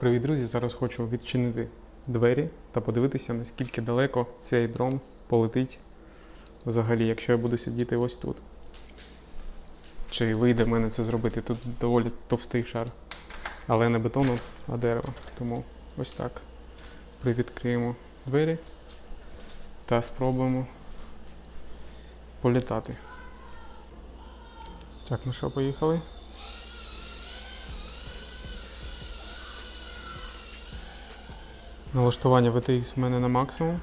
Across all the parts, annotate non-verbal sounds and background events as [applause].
Привіт, друзі! Зараз хочу відчинити двері та подивитися, наскільки далеко цей дрон полетить взагалі, якщо я буду сидіти ось тут. Чи вийде в мене це зробити? Тут доволі товстий шар. Але не бетону, а дерева. Тому ось так. Привідкриємо двері та спробуємо політати. Так, ну що, поїхали? Налаштування VTX в мене на максимум.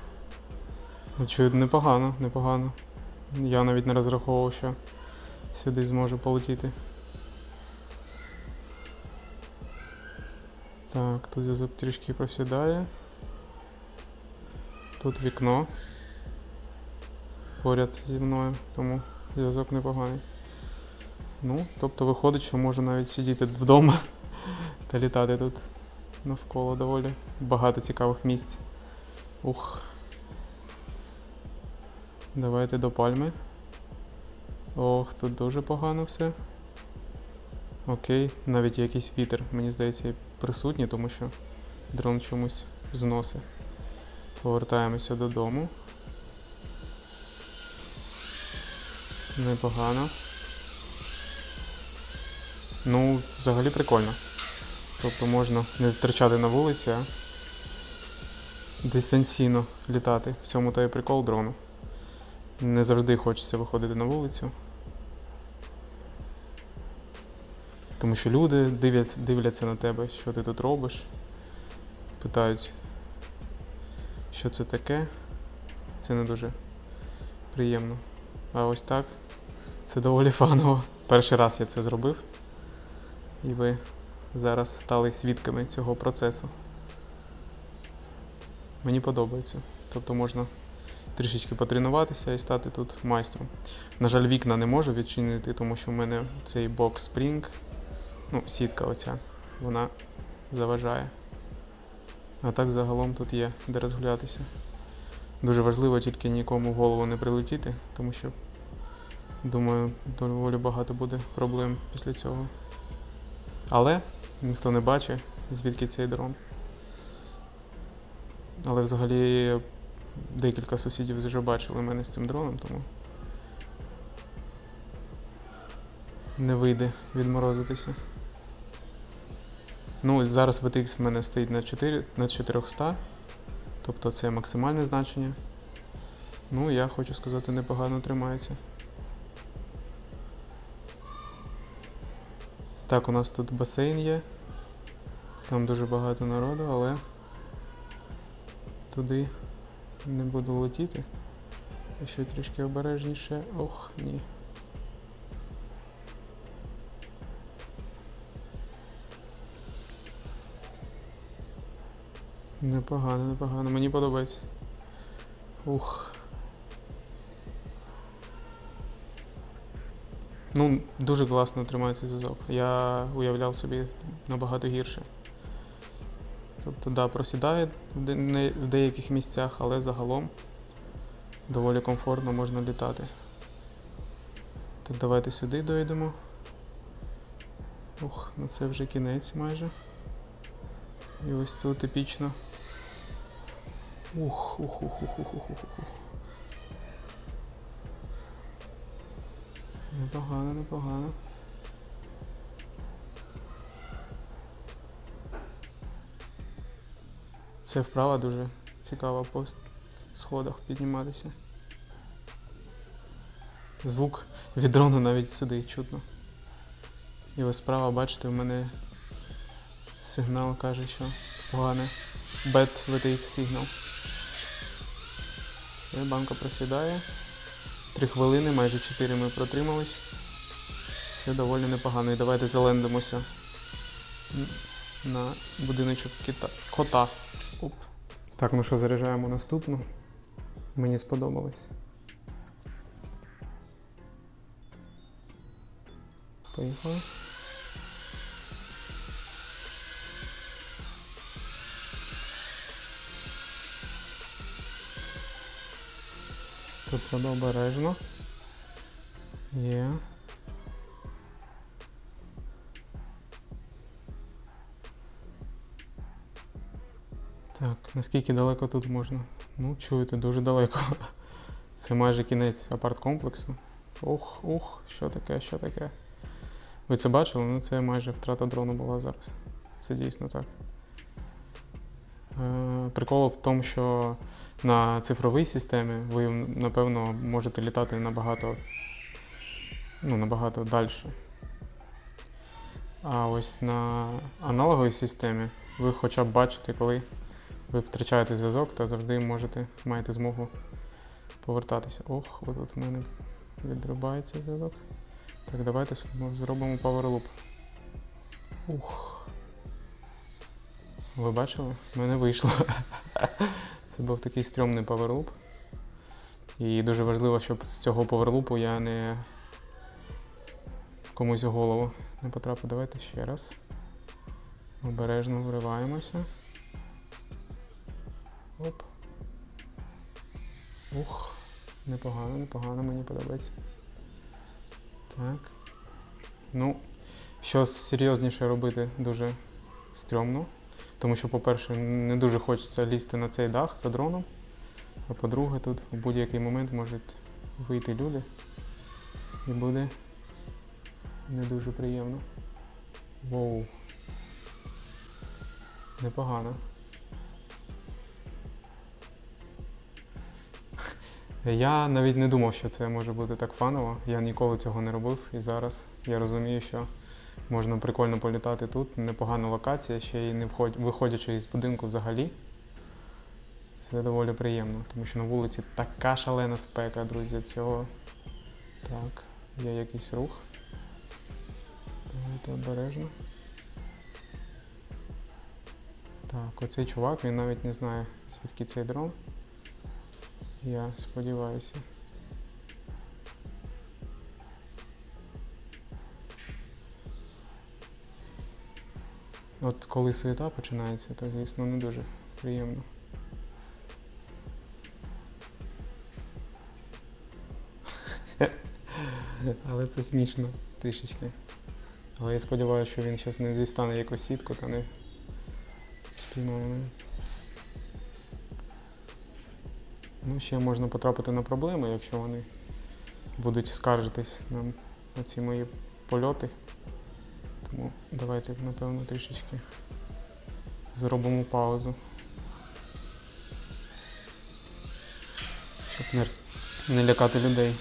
Очевидно, непогано, непогано. Я навіть не розраховував, що сюди зможу полетіти. Так, тут зв'язок трішки просідає. Тут вікно поряд зі мною, тому зв'язок непоганий. Ну, тобто виходить, що можу навіть сидіти вдома та літати тут навколо доволі багато цікавих місць. Ух. Давайте до пальми. Ох, тут дуже погано все. Окей, навіть якийсь вітер, мені здається, присутній, тому що дрон чомусь зносить. Повертаємося додому. Непогано. Ну, взагалі прикольно. Тобто можна не втрачати на вулиці, а дистанційно літати. В цьому то і прикол дрону. Не завжди хочеться виходити на вулицю. Тому що люди дивляться, дивляться на тебе, що ти тут робиш. Питають, що це таке. Це не дуже приємно. А ось так. Це доволі фаново. Перший раз я це зробив. І ви зараз стали свідками цього процесу. Мені подобається. Тобто можна трішечки потренуватися і стати тут майстром. На жаль, вікна не можу відчинити, тому що в мене цей бокс Spring, ну, сітка оця, вона заважає. А так загалом тут є де розгулятися. Дуже важливо тільки нікому в голову не прилетіти, тому що, думаю, доволі багато буде проблем після цього. Але ніхто не бачить, звідки цей дрон. Але взагалі декілька сусідів вже бачили мене з цим дроном, тому не вийде відморозитися. Ну, зараз VTX в мене стоїть на 4, на 400, тобто це максимальне значення. Ну, я хочу сказати, непогано тримається. Так, у нас тут басейн є. Там дуже багато народу, але туди не буду летіти. Ще трішки обережніше. Ох, ні. Непогано, непогано. Мені подобається. Ух. Ну, дуже класно тримається зв'язок. Я уявляв собі набагато гірше. Тобто, да, просідає в, деяких місцях, але загалом доволі комфортно можна літати. Так, давайте сюди дойдемо. Ух, ну це вже кінець майже. І ось тут епічно. Ух, ух, ух, ух, ух, ух, ух, Непогано, непогано. Це вправа дуже цікава по сходах підніматися. Звук від дрону навіть сюди чутно. І ось справа, бачите, в мене сигнал каже, що погане. Bad VTX сигнал. Банка просідає. Три хвилини, майже 4 ми протримались. Все доволі непогано. І давайте залендимося на будиночок кита... кота. Оп. Так, ну що, заряджаємо наступну. Мені сподобалось. Поїхали. Тут треба обережно. Є. Так, наскільки далеко тут можна? Ну, чуєте, дуже далеко. [laughs] Це майже кінець апарт-комплексу. Ух, ух, що таке, що таке. Ви це бачили? Ну це майже втрата дрону була зараз. Це дійсно так. Е, прикол в тому, що на цифровій системі ви, напевно, можете літати набагато, ну, набагато далі. А ось на аналоговій системі ви хоча б бачите, коли ви втрачаєте зв'язок, то завжди можете, маєте змогу повертатися. Ох, отут в мене відрубається зв'язок. Так, давайте зробимо power Ух. Ви бачили? У мене вийшло. [laughs] Це був такий стрьомний поверлуп. І дуже важливо, щоб з цього поверлупу я не комусь в голову не потрапив. Давайте ще раз. Обережно вриваємося. Оп. Ух, непогано, непогано, мені подобається. Так. Ну, щось серйозніше робити дуже стрьомно. Тому що, по-перше, не дуже хочеться лізти на цей дах за дроном. А по-друге, тут в будь-який момент можуть вийти люди. І буде не дуже приємно. Воу. Непогано. Я навіть не думав, що це може бути так фаново. Я ніколи цього не робив. І зараз я розумію, що можна прикольно політати тут. Непогана локація, ще й не виходячи із будинку взагалі. Це доволі приємно, тому що на вулиці така шалена спека, друзі, цього. Так, є якийсь рух. Давайте обережно. Так, оцей чувак, він навіть не знає, звідки цей дрон. Я сподіваюся. От коли суєта починається, то звісно не дуже приємно. [laughs] Але це смішно трішечки. Але я сподіваюся, що він зараз не дістане якусь сітку та не спіймає. Ну, ще можна потрапити на проблеми, якщо вони будуть скаржитись на ці мої польоти. Тому давайте, напевно, трішечки зробимо паузу. Щоб не, не лякати людей.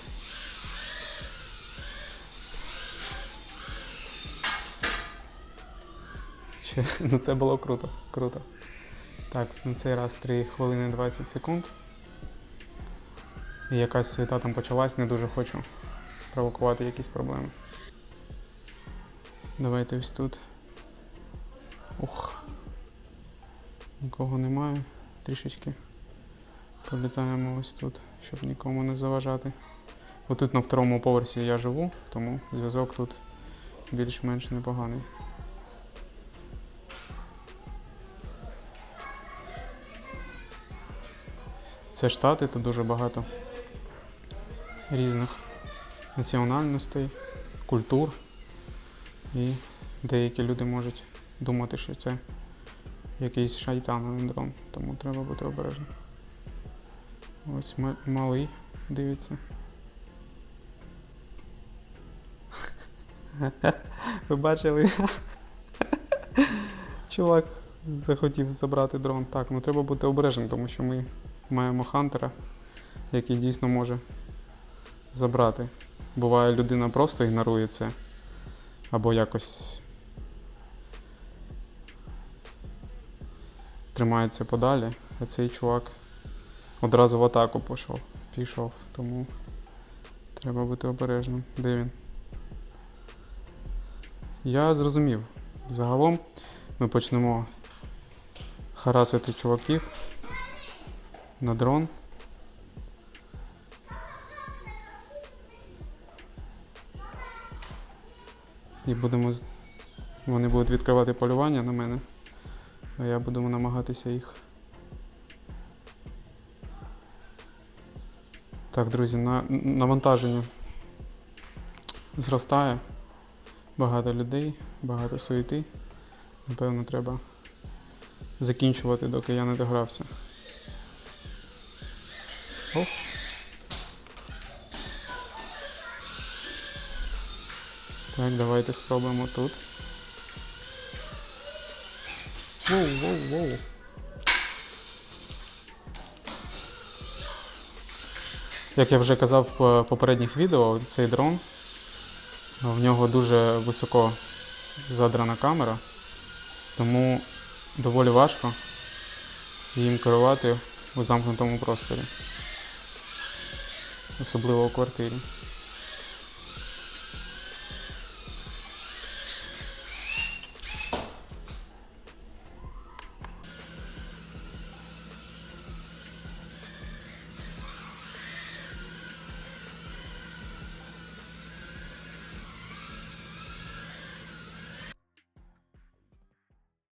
Ще, ну це було круто, круто. Так, на цей раз 3 хвилини 20 секунд. І якась суєта там почалась, не дуже хочу провокувати якісь проблеми. Давайте ось тут. Ух. Нікого немає. Трішечки політаємо ось тут, щоб нікому не заважати. Отут на второму поверсі я живу, тому зв'язок тут більш-менш непоганий. Це штати, тут дуже багато різних національностей, культур. І деякі люди можуть думати, що це якийсь шайтановий дрон, тому треба бути обережним. Ось ма- малий дивиться. [laughs] Ви бачили? [laughs] Чувак захотів забрати дрон. Так, ну треба бути обережним, тому що ми маємо хантера, який дійсно може забрати. Буває, людина просто ігнорує це. Або якось тримається подалі, а цей чувак одразу в атаку пішов. пішов. Тому треба бути обережним. Де він? Я зрозумів. Загалом ми почнемо харасити чуваків на дрон. І будемо. Вони будуть відкривати полювання на мене. А я буду намагатися їх. Так, друзі, на... навантаження зростає. Багато людей, багато суєти. Напевно, треба закінчувати, доки я не догрався. Оп. Так, давайте спробуємо тут. Воу, воу, воу. Як я вже казав в попередніх відео, цей дрон, в нього дуже високо задрана камера, тому доволі важко їм керувати у замкнутому просторі, особливо у квартирі.